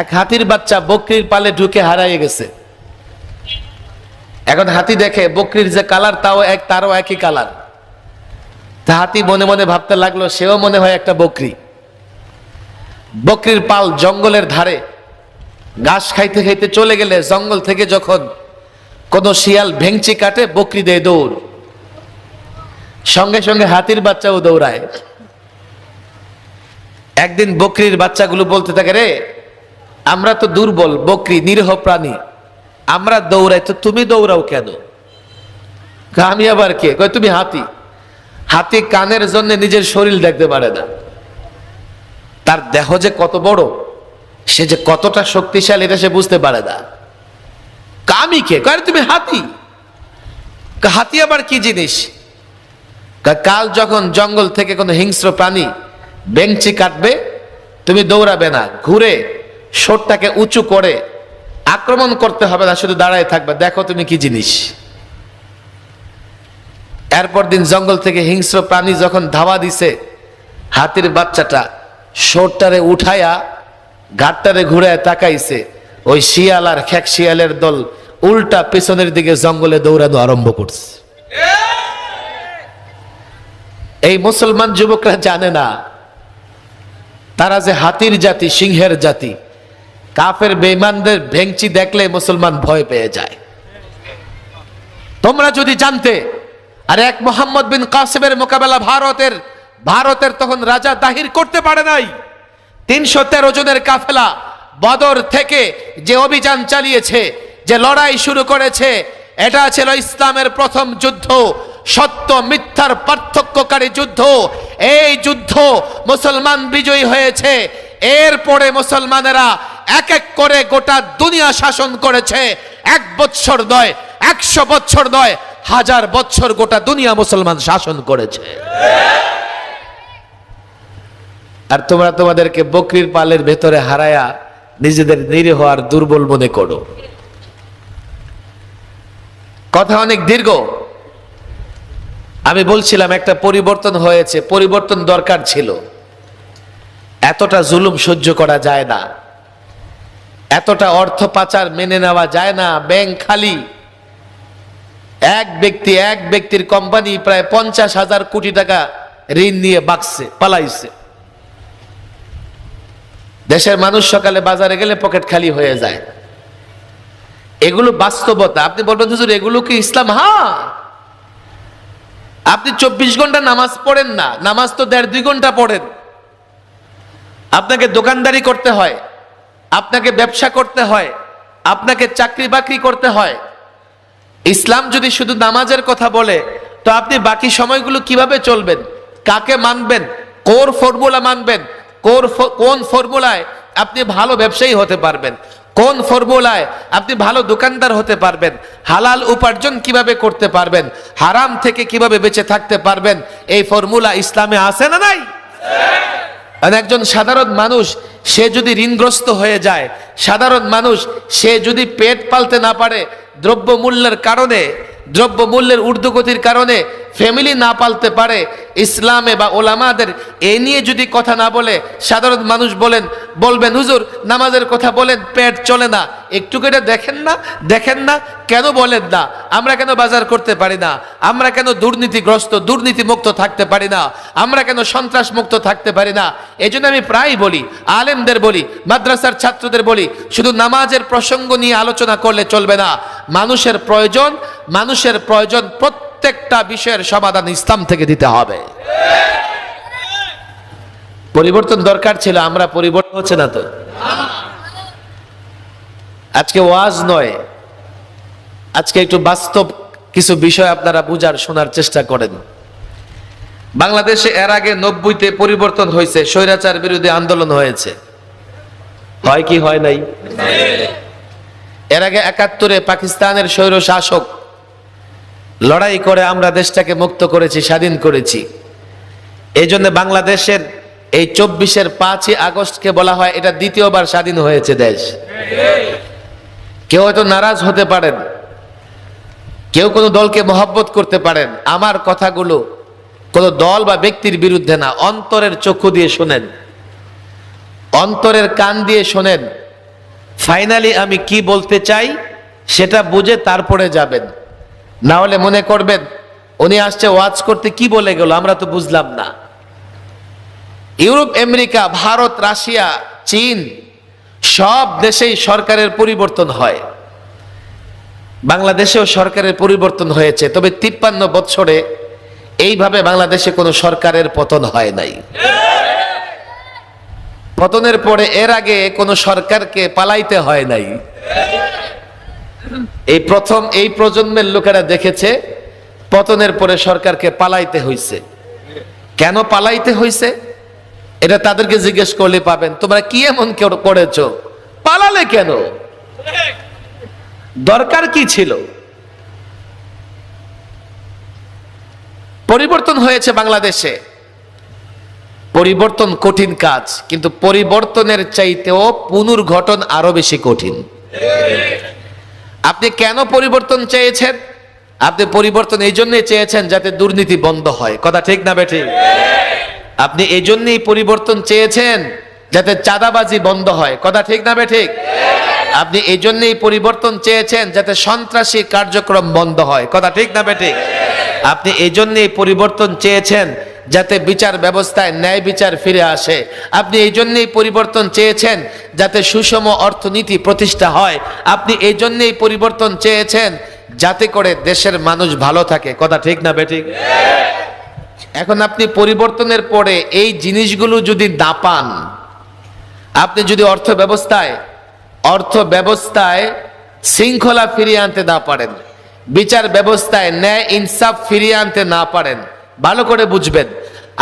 এক হাতির বাচ্চা বকরির পালে ঢুকে হারাইয়ে গেছে। এখন হাতি দেখে বকরির যে কালার, তাও এক, তারও একই কালার। তা হাতি মনে মনে ভাবতে লাগল, সেও মনে হয় একটা বকরি। বকরির পাল জঙ্গলের ধারে, ঘাস খাইতে খাইতে চলে গেলে জঙ্গল থেকে যখন কোনো শিয়াল ভেংচি কাটে, বকরি দেয় দৌড়। সঙ্গে সঙ্গে হাতির বাচ্চাও দৌড়ায়। একদিন বকরির বাচ্চাগুলো বলতে থাকে, রে আমরা তো দুর্বল বকরি নিরীহ প্রাণী। আমরা দৌড়াই তো তুমি দৌড়াও কেন? আমি আবার কে? কয় তুমি হাতি। হাতি কানের জন্য নিজের শরীর দেখতে পারে না। তার দেহ যে কত বড় সে যে কতটা শক্তিশালী এটা সে বুঝতে পারে না। কামি কে? কয়, তুমি হাতি। হাতি আবার কি জিনিস? কাল যখন জঙ্গল থেকে কোনো হিংস্র প্রাণী বেঞ্চি কাটবে তুমি দৌড়াবে না ঘুরে শোরটাকে উঁচু করে আক্রমণ করতে হবে, না শুধু দাঁড়ায় থাকবে। দেখো তুমি কি জিনিস। এরপর দিন জঙ্গল থেকে হিংস্র প্রাণী যখন ধাওয়া দিছে, হাতির বাচ্চাটা শোরটারে উঠায়া ঘাটটারে ঘুরায় তাকাইছে। ওই শিয়াল আর খেক শিয়ালের দল উল্টা পেছনের দিকে জঙ্গলে দৌড়ানো আরম্ভ করছে। এই মুসলমান যুবকরা জানে না, তারা যে হাতির জাতি, সিংহের জাতি কাফের বেইমানদের ভেংচি দেখলে মুসলমান ভয় পেয়ে যায়। তোমরা যদি জানতে, আর এক মোহাম্মদ বিন কাসেমের মোকাবেলা ভারতের ভারতের তখন রাজা দাহির করতে পারে নাই। তিনশো তেরো জনের কাফেলা বদর থেকে যে অভিযান চালিয়েছে, যে লড়াই শুরু করেছে, এটা ছিল ইসলামের প্রথম যুদ্ধ, সত্য, মিথ্যার পার্থক্যকারী যুদ্ধ। এই যুদ্ধ মুসলমান বিজয়ী হয়েছে। এরপরে মুসলমানেরা এক এক করে গোটা দুনিয়া শাসন করেছে। এক বৎসর নয়, একশো বৎসর নয়, হাজার বৎসর গোটা দুনিয়া মুসলমান শাসন করেছে। আর তোমরা তোমাদেরকে বকরির পালের ভেতরে হারায়া নিজেদের নিরীহ আর দুর্বল মনে করো। কথা অনেক দীর্ঘ। আমি বলছিলাম, একটা পরিবর্তন হয়েছে, পরিবর্তন দরকার ছিল। এতটা জুলুম সহ্য করা যায় না। এতটা অর্থ পাচার মেনে নেওয়া যায় না, ব্যাংক খালি। এক ব্যক্তি, এক ব্যক্তির কোম্পানি প্রায় পঞ্চাশ হাজার কোটি টাকা ঋণ নিয়ে বাকছে, পালাইছে। দেশের মানুষ সকালে বাজারে গেলে পকেট খালি হয়ে যায়। এগুলো বাস্তবতা। আপনি বলবেন, হুজুর, এগুলো কি ইসলাম? হ্যাঁ আপনি চব্বিশ ঘণ্টা নামাজ পড়েন না, নামাজ তো দেড় দুই ঘণ্টা পড়েন। আপনাকে দোকানদারি করতে হয়। আপনাকে ব্যবসা করতে হয়, আপনাকে চাকরি বাকরি করতে হয়। ইসলাম যদি শুধু নামাজের কথা বলে, তো আপনি বাকি সময়গুলো কীভাবে চলবেন? কাকে মানবেন? কোর ফর্মুলা মানবেন? কোর কোন ফর্মুলায় আপনি ভালো ব্যবসায়ী হতে পারবেন? কোন ফর্মুলায় আপনি ভালো দোকানদার হতে পারবেন? হালাল উপার্জন কীভাবে করতে পারবেন? হারাম থেকে কীভাবে বেঁচে থাকতে পারবেন? এই ফর্মুলা ইসলামে আছে না নাই? আর একজন সাধারণ মানুষ, সে যদি ঋণগ্রস্ত হয়ে যায়, সাধারণ মানুষ, সে যদি পেট পালতে না পারে দ্রব্য মূল্যের কারণে দ্রব্য মূল্যের ঊর্ধ্বগতির কারণে ফ্যামিলি না পালতে পারে, ইসলামে বা ওলামাদের, এ নিয়ে যদি কথা না বলে, সাধারণ মানুষ বলেন, বলবেন, হুজুর, নামাজের কথা বলেন, পেট চলে না। একটু করে দেখেন না দেখেন না, কেন বলেন না? আমরা কেন বাজার করতে পারি না? আমরা কেন দুর্নীতিগ্রস্ত দুর্নীতি মুক্ত থাকতে পারি না? আমরা কেন সন্ত্রাস মুক্ত থাকতে পারি না? এই জন্য আমি প্রায় বলি, আলেমদের বলি, মাদ্রাসার ছাত্রদের বলি, শুধু নামাজের প্রসঙ্গ নিয়ে আলোচনা করলে চলবে না। মানুষের প্রয়োজন মানুষের প্রয়োজন প্রত্যেকটা বিষয়ের সমাধান ইসলাম থেকে দিতে হবে। পরিবর্তন দরকার ছিল, আমরা পরিবর্তন হচ্ছে না তো। আজকে ওয়াজ নয়। আজকে একটু বাস্তব কিছু বিষয় আপনারা বুঝার, শোনার চেষ্টা করেন। বাংলাদেশে এর আগে নব্বইতে পরিবর্তন হয়েছে, স্বৈরাচার বিরোধী আন্দোলন হয়েছে। হয় কি হয় নাই? এর আগে একাত্তরে পাকিস্তানের স্বৈর শাসক লড়াই করে আমরা দেশটাকে মুক্ত করেছি, স্বাধীন করেছি। এই জন্য বাংলাদেশের এই চব্বিশের পাঁচই আগস্টকে বলা হয় এটা দ্বিতীয়বার স্বাধীন হয়েছে দেশ। কেউ হয়তো নারাজ হতে পারেন, কেউ কোনো দলকে মহব্বত করতে পারেন, আমার কথাগুলো কোনো দল বা ব্যক্তির বিরুদ্ধে না, অন্তরের চক্ষু দিয়ে শোনেন। অন্তরের কান দিয়ে শোনেন, ফাইনালি আমি কি বলতে চাই সেটা বুঝে তারপরে যাবেন। না হলে মনে করবেন, উনি আসছে ওয়াজ করতে কি বলে গেল, আমরা তো বুঝলাম না। ইউরোপ, আমেরিকা, ভারত, রাশিয়া, চীন সব দেশেই সরকারের পরিবর্তন হয়। বাংলাদেশেও সরকারের পরিবর্তন হয়েছে, তবে তিপ্পান্ন বছরে এইভাবে বাংলাদেশে কোনো সরকারের পতন হয় নাই। পতনের পরে এর আগে কোনো সরকারকে পালাইতে হয় নাই। এই প্রথম, এই প্রজন্মের লোকেরা দেখেছে, পতনের পরে সরকারকে পালাইতে হইছে। কেন পালাইতে হইছে? এটা তাদেরকে জিজ্ঞেস করলে পাবেন, তোমরা কি এমন করেছ? পালালে কেন? দরকার কি ছিল? পরিবর্তন হয়েছে বাংলাদেশে। পরিবর্তন কঠিন কাজ, কিন্তু পরিবর্তনের চাইতেও পুনর্গঠন আরও বেশি কঠিন। আপনি কেন পরিবর্তন চেয়েছেন? আপনি পরিবর্তন এই জন্যই চেয়েছেন যাতে দুর্নীতি বন্ধ হয়। কথা ঠিক না বেঠি? আপনি এই জন্যই পরিবর্তন চেয়েছেন যাতে চাঁদাবাজি বন্ধ হয়। কথা ঠিক না বেঠিক আপনি এই জন্যই পরিবর্তন চেয়েছেন যাতে সন্ত্রাসী কার্যক্রম বন্ধ হয়। কথা ঠিক না বেঠিক আপনি এই জন্যই পরিবর্তন চেয়েছেন যাতে বিচার ব্যবস্থায় ন্যায় বিচার ফিরে আসে। আপনি এই জন্যেই পরিবর্তন চেয়েছেন যাতে সুষম অর্থনীতি প্রতিষ্ঠা হয়। আপনি এই জন্যেই পরিবর্তন চেয়েছেন যাতে করে দেশের মানুষ ভালো থাকে। কথা ঠিক না বেঠিক? এখন আপনি পরিবর্তনের পরে এই জিনিসগুলো যদি না পান, আপনি যদি অর্থ ব্যবস্থায় অর্থ ব্যবস্থায় শৃঙ্খলা ফিরিয়ে আনতে না পারেন, বিচার ব্যবস্থায় ন্যায় ইনসাফ ফিরিয়ে আনতে না পারেন ভালো করে বুঝবেন।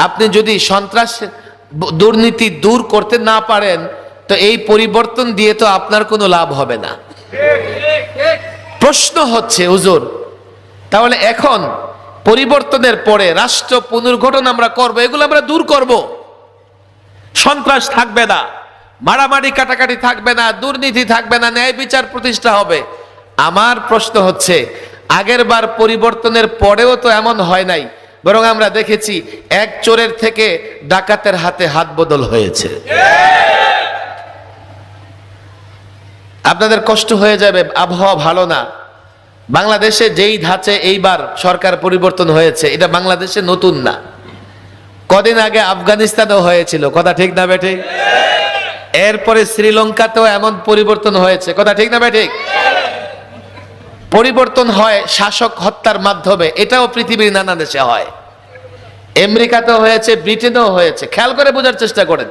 আপনি যদি সন্ত্রাস, দুর্নীতি দূর করতে না পারেন, তো এই পরিবর্তন দিয়ে তো আপনার কোনো লাভ হবে না। প্রশ্ন হচ্ছে, হুজুর, তাহলে এখন পরিবর্তনের পরে রাষ্ট্র পুনর্গঠন আমরা করব, এগুলো আমরা দূর করব। সন্ত্রাস থাকবে না, মারামারি কাটাকাটি থাকবে না, দুর্নীতি থাকবে না, ন্যায় বিচার প্রতিষ্ঠা হবে। আমার প্রশ্ন হচ্ছে আগের বার পরিবর্তনের পরেও তো এমন হয় নাই বরং আমরা দেখেছি এক চোরের থেকে ডাকাতের হাতে হাত বদল হয়েছে। আপনাদের কষ্ট হয়ে যাবে, আবহাওয়া ভালো না। বাংলাদেশে যেই ধাঁচে এইবার সরকার পরিবর্তন হয়েছে, এটা বাংলাদেশে নতুন না। কদিন আগে আফগানিস্তানেও হয়েছিল, কথা ঠিক না বেঠিক এরপরে শ্রীলঙ্কাতেও এমন পরিবর্তন হয়েছে, কথা ঠিক না বেঠিক পরিবর্তন হয় শাসক হত্যার মাধ্যমে। এটাও পৃথিবীর নানা দেশে হয়। আমেরিকাতেও হয়েছে, ব্রিটেনেও হয়েছে। খেয়াল করে বোঝার চেষ্টা করেন।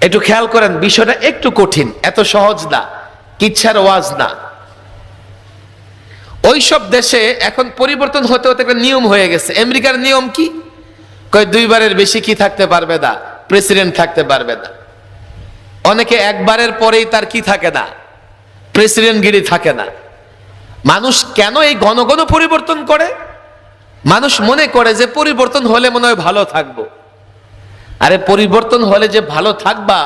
একটু খেয়াল করেন, বিষয়টা একটু কঠিন, এত সহজ না, কিচ্ছার ওয়াজ না। ওইসব দেশে এখন পরিবর্তন হতে হতে একটা নিয়ম হয়ে গেছে। আমেরিকার নিয়ম কি? কয়, দুইবারের বেশি কি থাকতে পারবে না? প্রেসিডেন্ট থাকতে পারবে না। অনেকে একবারের পরেই তার কি থাকে না? প্রেসিডেন্টগিরি থাকে না। মানুষ কেন এই ঘন ঘন পরিবর্তন করে? মানুষ মনে করে যে পরিবর্তন হলে মনে হয় ভালো থাকব। আরে পরিবর্তন হলে যে ভালো থাকবা,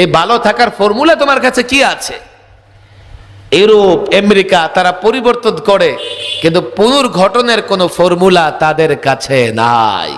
এই ভালো থাকার ফর্মুলা তোমার কাছে কি আছে? ইউরোপ, আমেরিকা তারা পরিবর্তন করে, কিন্তু পুনর্গঠনের কোনো ফর্মুলা তাদের কাছে নাই।